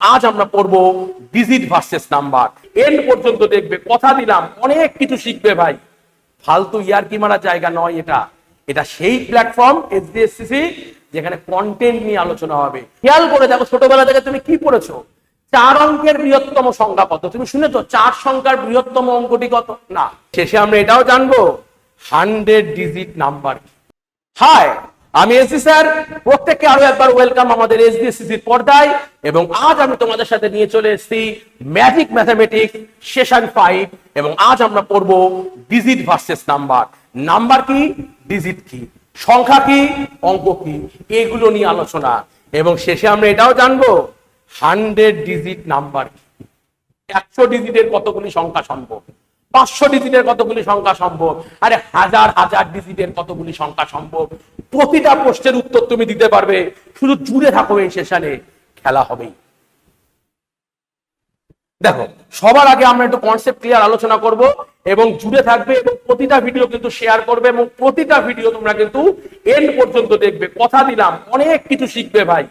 আজ আমরা পড়ব ডিজিট ভার্সেস নাম্বার এন্ড পর্যন্ত দেখবে, কথা দিলাম, অনেক কিছু শিখবে ভাই। ফালতু ইয়ার কি মারা জায়গা নয় এটা। এটা সেই প্ল্যাটফর্ম এসডিএসসিসি যেখানে কন্টেন্ট নিয়ে আলোচনা হবে। খেয়াল করে দেখো, ছোটবেলা থেকে তুমি কি পড়েছো? চার অঙ্কের বৃহত্তম সংখ্যা কত? তুমি শুনেছো, চার সংখ্যার বৃহত্তম অঙ্কটি কত? না। শেষে আমরা এটাও জানব। হান্ড্রেড ডিজিট নাম্বার হাই আমি এসি স্যার, প্রত্যেককে আরও একবার ওয়েলকাম আমাদের এসডিএসসির পর্দায়, এবং আজ আমি তোমাদের সাথে নিয়ে চলে এসেছি ম্যাজিক ম্যাথামেটিক্স সেশন ফাইভ এবং আজ আমরা পড়ব ডিজিট ভার্সেস নাম্বার নাম্বার কি? ডিজিট কি? সংখ্যা কি? অঙ্ক কি? এগুলো নিয়ে আলোচনা। এবং শেষে আমরা এটাও জানব হান্ড্রেড ডিজিট নাম্বার কি? একশো ডিজিটের কতগুলি সংখ্যা সম্ভব? পাঁচশো ডিজিটের কতগুলি সংখ্যা সম্ভব? আরে হাজার হাজার ডিজিটের কতগুলি সংখ্যা সম্ভব? প্রতিটা প্রশ্নের উত্তর তুমি দিতে পারবে। শুধু জুড়ে থাকো এই সেশনে। খেলা হবেই। দেখো, সবার আগে আমরা একটু কনসেপ্ট ক্লিয়ার আলোচনা করব এবং জুড়ে থাকবে এবং প্রতিটা ভিডিও কিন্তু শেয়ার করবে এবং প্রতিটা ভিডিও তোমরা কিন্তু এন্ড পর্যন্ত দেখবে। কথা দিলাম, অনেক কিছু শিখবে ভাই।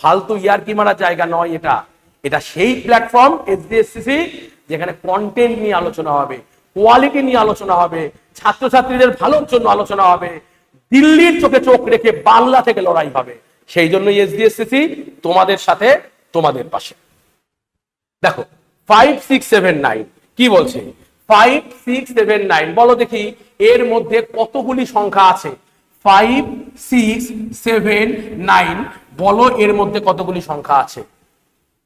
ফালতু ইয়ার কি মারা জায়গা নয় এটা। এটা সেই প্ল্যাটফর্ম এসডিএসসিসি যেখানে কন্টেন্ট নিয়ে আলোচনা হবে কোয়ালিটি নিয়ে আলোচনা হবে, ছাত্রছাত্রীদের ভালোর জন্য আলোচনা হবে, দিল্লির চোখে চোখ রেখে বাংলা থেকে লড়াই হবে। সেই জন্য এসডিএসসিসি তোমাদের সাথে, তোমাদের পাশে। দেখো ফাইভ সিক্স সেভেন নাইন কি বলছে? ফাইভ সিক্স সেভেন নাইন বলো দেখি, এর মধ্যে কতগুলি সংখ্যা আছে? ফাইভ সিক্স সেভেন নাইন বলো এর মধ্যে কতগুলি সংখ্যা আছে?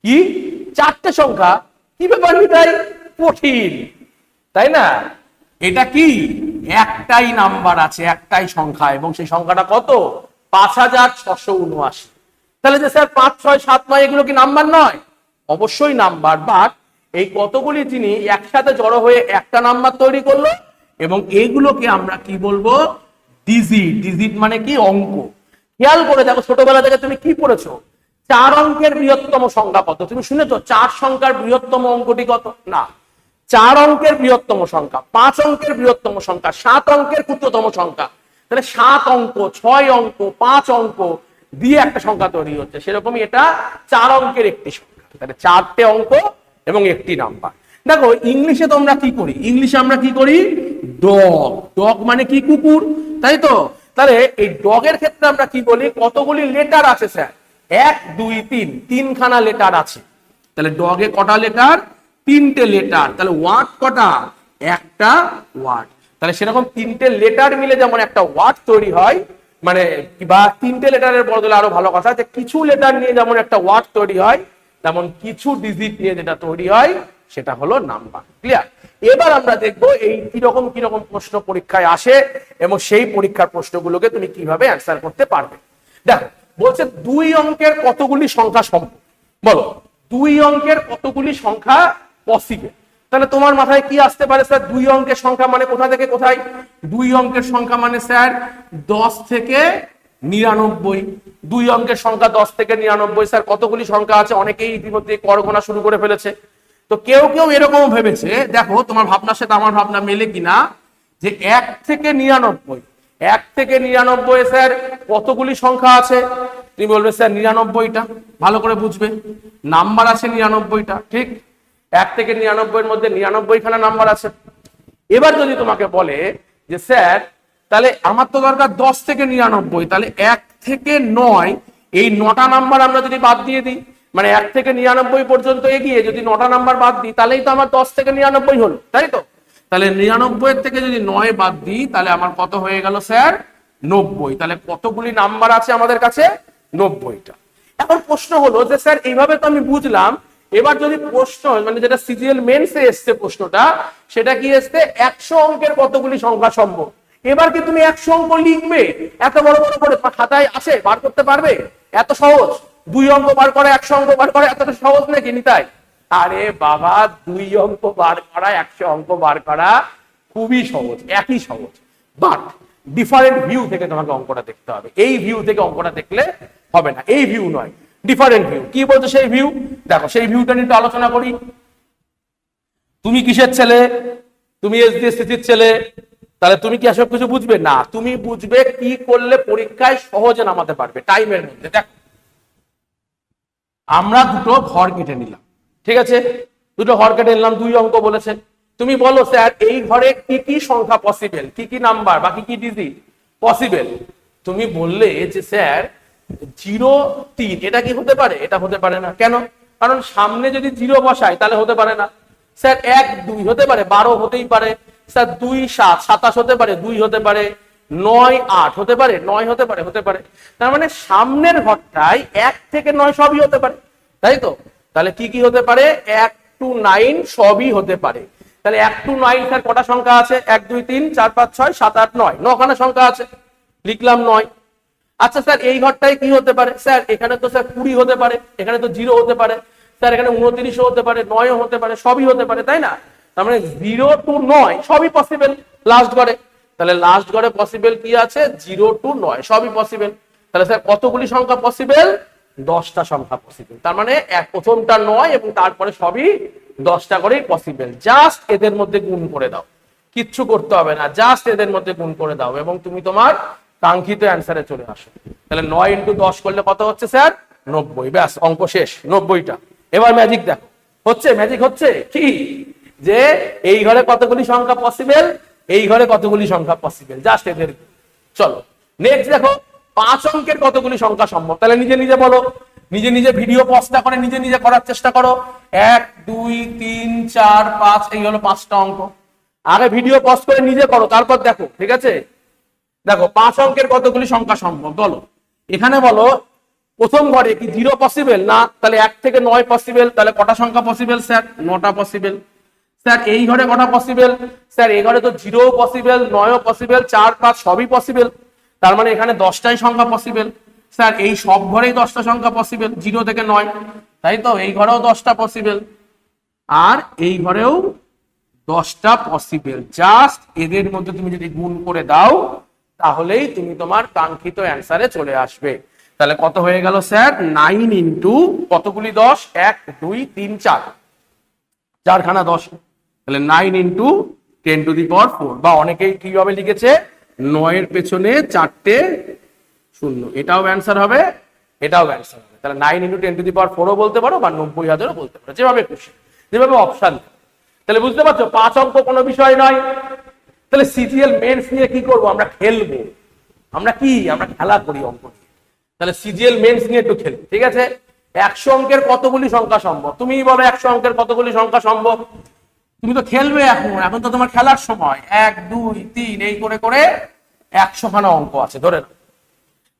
কি? চারটে সংখ্যা। কি ব্যাপার তাই কঠিন। তাই না? এটা কি? একটাই নাম্বার আছে, একটাই সংখ্যা, এবং সেই সংখ্যাটা কত? পাঁচ হাজার ছশো উনআশি। তাহলে যে স্যার পাঁচ, ছয়, সাত, নয়, এগুলো কি নাম্বার নয়? অবশ্যই নাম্বার, বাট এই কতগুলি যিনি একসাথে জড়ো হয়ে একটা নাম্বার তৈরি করল, এবং এইগুলোকে আমরা কি বলব? ডিজিট। ডিজিট মানে কি? অঙ্ক। খেয়াল করে দেখো, ছোটবেলা থেকে তুমি কি পড়েছো? চার অঙ্কের বৃহত্তম সংখ্যা কত? তুমি শুনেছো, চার সংখ্যার বৃহত্তম অঙ্কটি কত? না। চার অঙ্কের বৃহত্তম সংখ্যা, পাঁচ অঙ্কের বৃহত্তম সংখ্যা, সাত অঙ্কের ক্ষুদ্রতম সংখ্যা। তাহলে সাত অঙ্ক, ছয় অঙ্ক, পাঁচ অঙ্ক দিয়ে একটা সংখ্যা তৈরি হচ্ছে। সেরকমই এটা চার অঙ্কের একটি সংখ্যা। তাহলে চারটে অঙ্ক এবং একটি নাম্বার। দেখো, ইংলিশে তোমরা কি করি? ইংলিশে আমরা কি করি? ডগ। ডগ মানে কি? কুকুর। তাই তো? তাহলে এই ডগের ক্ষেত্রে আমরা কি বলি? কতগুলি লেটার আছে স্যার? এক, দুই, তিন, তিনখানা লেটার আছে। তাহলে ডগে কটা লেটার তিনটে লেটার তাহলে ওয়ার্ড কটা? একটা ওয়ার্ড তাহলে সেরকম তিনটে লেটার মিলে যেমন একটা ওয়ার্ড তৈরি হয় মানে বা তিনটে লেটারের বদলে আরও ভালো কথা যে কিছু লেটার নিয়ে যেমন একটা ওয়ার্ড তৈরি হয়, তেমন কিছু ডিজিট নিয়ে যেটা তৈরি হয়, সেটা হলো নাম্বার ক্লিয়ার এবার আমরা দেখব এই কীরকম কীরকম প্রশ্ন পরীক্ষায় আসে, এবং সেই পরীক্ষার প্রশ্নগুলোকে তুমি কীভাবে অ্যান্সার করতে পারবে। দেখো বলছে দুই অঙ্কের কতগুলি সংখ্যা সম্ভব বলো, দুই অঙ্কের কতগুলি সংখ্যা পসিবল তাহলে তোমার মাথায় কি আসতে পারে স্যার দুই অঙ্কের সংখ্যা মানে কোথা থেকে কোথায়? দুই অঙ্কের সংখ্যা মানে স্যার দশ থেকে নিরানব্বই। দুই অঙ্কের সংখ্যা দশ থেকে নিরানব্বই। স্যার কতগুলি সংখ্যা আছে? অনেকেই ইতিমধ্যে করগোনা শুরু করে ফেলেছে। তো কেউ কেউ এরকম ভেবেছে, দেখো তোমার ভাবনার সাথে আমার ভাবনা মেলে কিনা, যে এক থেকে নিরানব্বই এক থেকে নিরানব্বই স্যার, কতগুলি সংখ্যা আছে? তুমি বলবে, স্যার, নিরানব্বইটা। ভালো করে বুঝবে। নাম্বার আছে নিরানব্বইটা, ঠিক? এক থেকে নিরানব্বই এর মধ্যে নিরানব্বই খানা নাম্বার আছে। এবার যদি তোমাকে বলে যে, স্যার, তাহলে আমার তো দরকার দশ থেকে নিরানব্বই, তাহলে এক থেকে নয়, এই নটা নাম্বার আমরা যদি বাদ দিয়ে দিই মানে এক থেকে নিরানব্বই পর্যন্ত এগিয়ে যদি নটা নাম্বার বাদ দিই, তাহলেই তো আমার দশ থেকে নিরানব্বই হলো, তাই তো? তাহলে নিরানব্বই থেকে যদি নয় বাদ দিই, তাহলে আমার কত হয়ে গেল স্যার? নব্বই। তাহলে কতগুলি নাম্বার আছে আমাদের কাছে? নব্বইটা। এখন প্রশ্ন হলো যে স্যার, এইভাবে তো আমি বুঝলাম, এবার যদি প্রশ্ন মানে যেটা সিজিএল মেন্সে এসছে প্রশ্নটা, সেটা কি এসছে? একশো অঙ্কের কতগুলি সংখ্যা সম্ভব? এবার কি তুমি একশো অঙ্ক লিখবে? এত বড় বড় করে খাতায় আছে? বার করতে পারবে? এত সহজ? দুই অঙ্ক বার করা, একশো অঙ্ক বার করা, এতটা সহজ নাকি নিতাই? আরে বাবা, দুই অঙ্ক বার করা, একশো অঙ্ক বার করা খুবই সহজ, একই সহজ। বাট ডিফারেন্ট ভিউ থেকে তোমাকে অঙ্কটা দেখতে হবে। এই ভিউ থেকে অঙ্কটা দেখলে হবে না। এই ভিউ নয় ডিফারেন্ট ভিউ কি বলতো সেই ভিউ দেখো, সেই ভিউটা নিয়ে আলোচনা করি। তুমি কিসের ছেলে? তুমি এসডিএসসির ছেলে? তাহলে তুমি কি এসব কিছু বুঝবে? না, তুমি বুঝবে কি করলে পরীক্ষায় সহজে নামাতে পারবে। টাইমের মধ্যে, দেখো। আমরা দুটো ঘর কেটে নিলাম। ঠিক আছে? দুটো ঘর কেটে নিলাম, দুই অঙ্ক বলেছে তুমি বলো, স্যার, এই ঘরে কি কি সংখ্যা পসিবল কি কি নাম্বার বা কি কি ডিজিট পসিবল তুমি বললে যে, স্যার জিরো তিন, এটা কি হতে পারে? এটা হতে পারে না। কেন? কারণ সামনে যদি জিরো বসাই, তাহলে হতে পারে না। স্যার, এক, দুই হতে পারে, বারো হতেই পারে। স্যার, দুই, সাত, সাতাশ হতে পারে, দুই হতে পারে, নয়, আট হতে পারে, নয় হতে পারে হতে পারে। তার মানে সামনের ঘরটায় এক থেকে নয় সবই হতে পারে। তাই তো? তাহলে কি কি হতে পারে? এক টু নাইন সবই হতে পারে। তাহলে এক টু নাইন স্যার কটা সংখ্যা আছে? এক, দুই, তিন, চার, পাঁচ, ছয়, সাত, আট, নয়। নখানা সংখ্যা আছে। লিখলাম নয়। আচ্ছা স্যার, এই ঘরটায় কি হতে পারে? স্যার, এখানে তো স্যার কুড়ি হতে পারে, এখানে তো জিরো হতে পারে। স্যার, এখানে উনত্রিশও হতে পারে, নয়ও হতে পারে, সবই হতে পারে, তাই না? তার মানে জিরো টু নয়, সবই পসিবল লাস্ট ঘরে তাহলে লাস্ট ঘরে পসিবল কি আছে? জিরো টু নয়, সবই পসিবল তাহলে স্যার, কতগুলি সংখ্যা পসিবল দশটা সংখ্যা পসিবল তার মানে এক প্রথমটা নয় এবং তারপরে সবই দশটা করেই পসিবল জাস্ট এদের মধ্যে গুণ করে দাও। কিচ্ছু করতে হবে না। জাস্ট এদের মধ্যে গুণ করে দাও এবং তুমি তোমার কাঙ্ক্ষিত অ্যান্সারে চলে আসো। তাহলে নয় ইন্টু দশ করলে কত হচ্ছে স্যার নব্বই। ব্যাস, অঙ্ক শেষ। নব্বইটা। এবার ম্যাজিক দেখো। হচ্ছে? ম্যাজিক হচ্ছে কি? যে এই ঘরে কতগুলি সংখ্যা পসিবল এই ঘরে কতগুলি সংখ্যা পসিবল জাস্ট এদের। চলো। নেক্সট দেখো। পাঁচ অঙ্কের কতগুলি সংখ্যা সম্ভব? তাহলে নিজে নিজে বলো। নিজে নিজে ভিডিও পজটা করে, নিজে নিজে করার চেষ্টা করো। এক, দুই, তিন, চার, পাঁচ, এই হলো পাঁচটা অঙ্ক। আগে ভিডিও পজ করে নিজে করো, তারপর দেখো, ঠিক আছে? দেখো, পাঁচ অঙ্কের কতগুলি সংখ্যা সম্ভব, বলো। এখানে বলো, প্রথম ঘরে কি জিরো পসিবল না, তাহলে এক থেকে নয় পসিবল তাহলে কটা সংখ্যা পসিবল স্যার? নটা পসিবল স্যার, এই ঘরে কটা পসিবল স্যার, এই ঘরে তো জিরো পসিবল নয়ও পসিবল চার, পাঁচ, সবই পসিবল তার মানে এখানে দশটাই সংখ্যা পসিবল স্যার, এই সব ঘরেই দশটা সংখ্যা পসিবল জিরো থেকে নয়। তাই তো? এই ঘরেও দশটা পসিবল আর এই ঘরেও দশটা পসিবল জাস্ট এদের মধ্যে তুমি যদি গুণ করে দাও, তাহলেই তুমি তোমার কাঙ্ক্ষিত অ্যান্সারে চলে আসবে। তাহলে কত হয়ে গেল, স্যার? নাইন ইন্টু কতগুলি দশ? এক, দুই, তিন, চার। চারখানা দশ। তাহলে nine into ten to the power four বা অনেকেই কীভাবে লিখেছে? নয়ের পেছনে চারটে শূন্য। এটাও অ্যান্সার হবে, এটাও অ্যান্সার হবে। তাহলে nine into ten to the power ফোরও বলতে পারো বা নব্বই হাজারও বলতে পারো, যেভাবে খুশি। যেভাবে অপশান তাহলে বুঝতে পারছ, পাঁচ অঙ্ক কোনো বিষয় নয়। তাহলে সিজিএল মেন্স নিয়ে কি করব? আমরা খেলব। আমরা কি? আমরা খেলা করি অঙ্ক তাহলে সিজিএল মেন্স নিয়ে একটু খেলি, ঠিক আছে? একশো অঙ্কের কতগুলি সংখ্যা সম্ভব? তুমি বলো একশো অঙ্কের কতগুলি সংখ্যা সম্ভব? তুমি তো খেলবে এখন এখন তো তোমার খেলার সময়। এক, দুই, তিন, এই করে করে একশো খানা অঙ্ক আছে, ধরে নাও।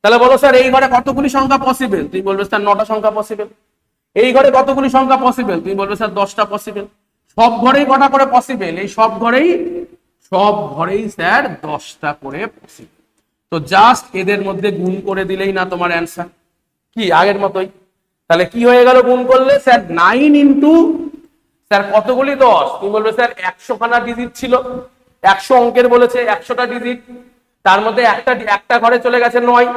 তাহলে বলো স্যার, এই ঘরে কতগুলি সংখ্যা পসিবল তুমি বলবে স্যার, নটা সংখ্যা পসিবল এই ঘরে কতগুলি সংখ্যা পসিবল তুমি বলবে স্যার, দশটা পসিবল সব ঘরেই কটা করে পসিবল এই সব ঘরেই সব ঘরেই স্যার দশটা করে পসিবল তো জাস্ট এদের মধ্যে গুণ করে দিলেই না তোমার অ্যান্সার কি, আগের মতোই? তাহলে কি হয়ে গেল? গুণ করলে স্যার নাইন ইন্টু স্যার, কতগুলি দশ? তুমি বলবে, স্যার একশো খানা ডিজিট ছিল। একশো অঙ্কের বলেছে, একশোটা ডিজিট তার মধ্যে একটা একটা ঘরে চলে গেছে নয়।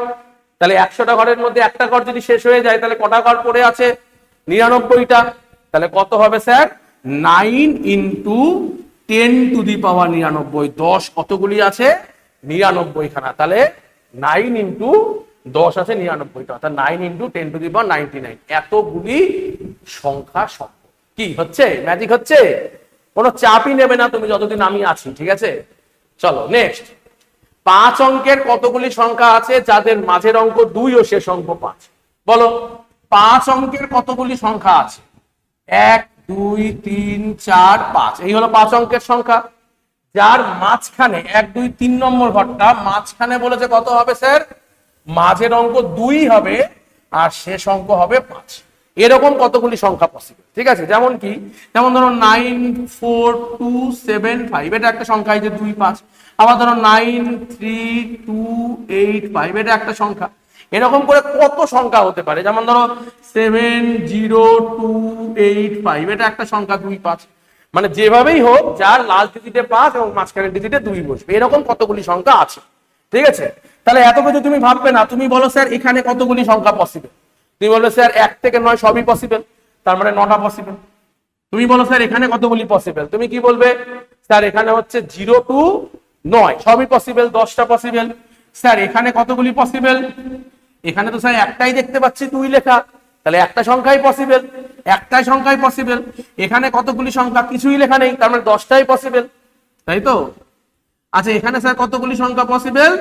তাহলে একশোটা ঘরের মধ্যে একটা ঘর যদি শেষ হয়ে যায়, তাহলে কটা ঘর পড়ে আছে? নিরানব্বইটা। তাহলে কত হবে, sir? Nine into ten to the power নিরানব্বই। দশ কতগুলি আছে? নিরানব্বই খানা তাহলে নাইন ইন্টু দশ আছে নিরানব্বইটা। অর্থাৎ nine into ten to the power ninety nine এতগুলি সংখ্যা কি হচ্ছে? ম্যাজিক হচ্ছে? কোনো চাপই নেবে না তুমি যতদিন আমি আছি, ঠিক আছে? চলো নেক্সট পাঁচ অঙ্কের কতগুলি সংখ্যা আছে? যাদের মাঝের অঙ্ক দুই ও শেষ অঙ্ক পাঁচ। বলো, পাঁচ অঙ্কের কতগুলি সংখ্যা আছে? এক, দুই, তিন, চার, পাঁচ। এই হলো পাঁচ অঙ্কের সংখ্যা। যার মাঝখানে এক, দুই, তিন নম্বর ঘরটা, মাঝখানে বলেছে কত হবে, স্যার? মাঝের অঙ্ক দুই হবে, আর শেষ অঙ্ক হবে পাঁচ। এরকম কতগুলি সংখ্যা পসিবল ঠিক আছে, যেমন কি, যেমন ধরো nine four two seven five এটা একটা সংখ্যা, এই যে দুই, পাঁচ। আবার ধরো nine three two eight five এটা একটা সংখ্যা। এরকম করে কত সংখ্যা হতে পারে? যেমন ধরো seven zero two eight five এটা একটা সংখ্যা, দুই, পাঁচ। মানে যেভাবেই হোক, যার লাস্ট ডিজিটে পাঁচ এবং মাঝখানের ডিজিটে দুই বসবে, এরকম কতগুলি সংখ্যা আছে। ঠিক আছে? তাহলে এত কিছু তুমি ভাববে না, তুমি বলো, স্যার, এখানে কতগুলি সংখ্যা পসিবল তুমি বলবে, স্যার, এক থেকে নয় সবই পসিবল তার মানে নটা পসিবল তুমি বলো, স্যার, এখানে কতগুলি পসিবল তুমি কি বলবে, স্যার, এখানে হচ্ছে জিরো টু নয়, সবই পসিবল দশটা পসিবল স্যার, এখানে কতগুলি পসিবল এখানে তো, স্যার, একটাই দেখতে পাচ্ছি, দুই লেখা। তাহলে একটা সংখ্যাই পসিবল একটাই সংখ্যাই পসিবল এখানে কতগুলি সংখ্যা? কিছুই লেখা নেই, তার মানে দশটাই পসিবল তাই তো? আচ্ছা এখানে, স্যার, কতগুলি সংখ্যা পসিবল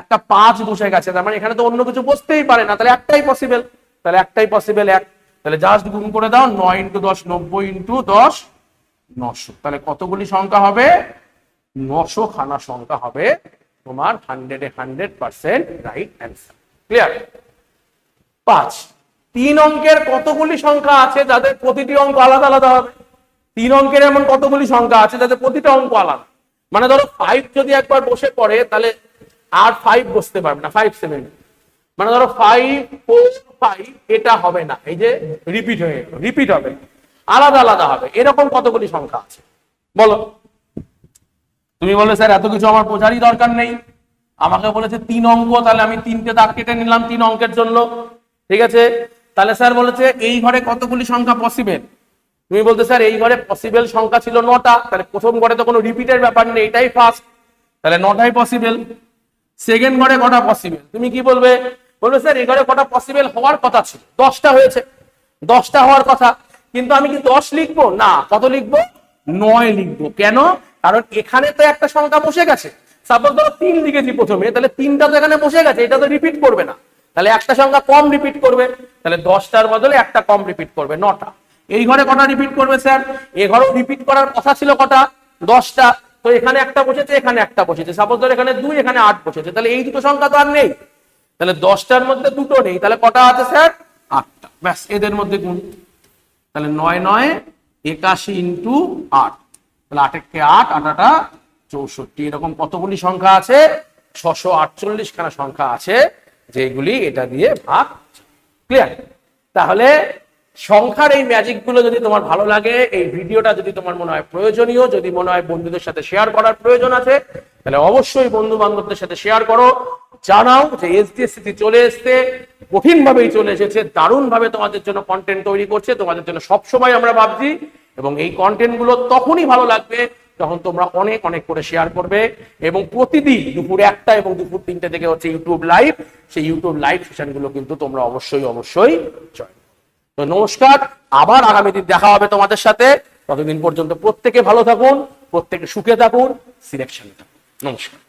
একটা পাঁচ বসে গেছে, তার মানে এখানে তো অন্য কিছু বসতেই পারে না, তাহলে একটাই পসিবল তাহলে একটাই পসিবল এক। তাহলে জাস্ট গুণ করে দাও নয় ইন্টু দশ, নব্বই ইন্টু দশ, নশো। তাহলে কতগুলি সংখ্যা হবে? নশো খানা সংখ্যা হবে তোমার হান্ড্রেডে hundred percent right answer clear পাঁচ। তিন অঙ্কের কতগুলি সংখ্যা আছে যাদের প্রতিটি অঙ্ক আলাদা আলাদা হবে? তিন অঙ্কের এমন কতগুলি সংখ্যা আছে যাদের প্রতিটা অঙ্ক আলাদা? মানে ধরো ফাইভ যদি একবার বসে পড়ে, তাহলে আর ফাইভ বসতে পারবে না ফাইভ সেভেন মানে ধরো ফাইভ ফোর ফাইভ এটা হবে না। এই যে রিপিট হয়ে রিপিট হবে। আলাদা আলাদা হবে। এরকম কতগুলি সংখ্যা আছে? বলো। তুমি বলে স্যার, এত কিছু আমার বোঝারই দরকার নেই। আমাকে বলেছে তিন অঙ্ক, তাহলে আমি তিনটে দাগ কেটে নিলাম তিন অঙ্কের জন্য। ঠিক আছে? তাহলে স্যার বলেছে, এই ঘরে কতগুলি সংখ্যা পসিবল তুমি বলতে, স্যার, এই ঘরে পসিবল সংখ্যা ছিল নটা। তাহলে প্রথম ঘরে তো কোনো রিপিটের ব্যাপার নেই, এটাই ফার্স্ট তাহলে নটাই পসিবল সেকেন্ড ঘরে কটা পসিবল তুমি কি বলবে? বলবে, স্যার, এই ঘরে কটা পসিবল হওয়ার কথা ছিল। দশটা হয়েছে। দশটা হওয়ার কথা। কিন্তু আমি কি দশ লিখব? না। কত লিখব? নয় লিখব। কেন? কারণ এখানে তো একটা সংখ্যা বসে গেছে। সাপোজ ধরো তিন লিখেছি প্রথমে, তাহলে তিনটা তো এখানে বসে গেছে, এটা তো রিপিট করবে না। তাহলে একটা সংখ্যা কম রিপিট করবে। তাহলে দশটার বদলে একটা কম রিপিট করবে, নটা। এই ঘরে কটা রিপিট করবে, স্যার? এ ঘরেও রিপিট করার কথা ছিল কটা? দশটা। তো এখানে একটা বসেছে, এখানে একটা বসেছে। সাপোজ ধরো এখানে দুই, এখানে আট বসেছে। তাহলে এই দুটো সংখ্যা তো আর নেই। তাহলে দশটার মধ্যে দুটো নেই, তাহলে কটা আছে স্যার? আটটা। ব্যাস, এদের মধ্যে গুণ। তাহলে নয় নয়, একাশি ইন্টু আট। তাহলে আটেরকে আট, আটাটা চৌষট্টি। এরকম কতগুলি সংখ্যা আছে? ছশো আটচল্লিশ খানা সংখ্যা আছে, যেগুলি এটা দিয়ে ভাগ ক্লিয়ার তাহলে সংখ্যার এই ম্যাজিকগুলো যদি তোমার ভালো লাগে, এই ভিডিওটা যদি তোমার মনে হয় প্রয়োজনীয়, যদি মনে হয় বন্ধুদের সাথে শেয়ার করার প্রয়োজন আছে, তাহলে অবশ্যই বন্ধু বান্ধবদের সাথে শেয়ার করো। জানাও যে এসডিএসসি চলে এসছে কঠিন ভাবেই চলে এসেছে দারুণ ভাবে তোমাদের জন্য কন্টেন্ট তৈরি করছে, তোমাদের জন্য সবসময় আমরা ভাবছি, এবং এই কন্টেন্টগুলো তখনই ভালো লাগবে যখন তোমরা অনেক অনেক করে শেয়ার করবে, এবং প্রতিদিন দুপুর একটা এবং দুপুর তিনটে থেকে হচ্ছে ইউটিউব লাইভ সেই ইউটিউব লাইভ সেশনগুলো কিন্তু তোমরা অবশ্যই অবশ্যই তো নমস্কার, আবার আগামী দিন দেখা হবে তোমাদের সাথে। ততদিন পর্যন্ত প্রত্যেকে ভালো থাকুন, প্রত্যেকে সুখে থাকুন সিলেকশন থাকুন। নমস্কার।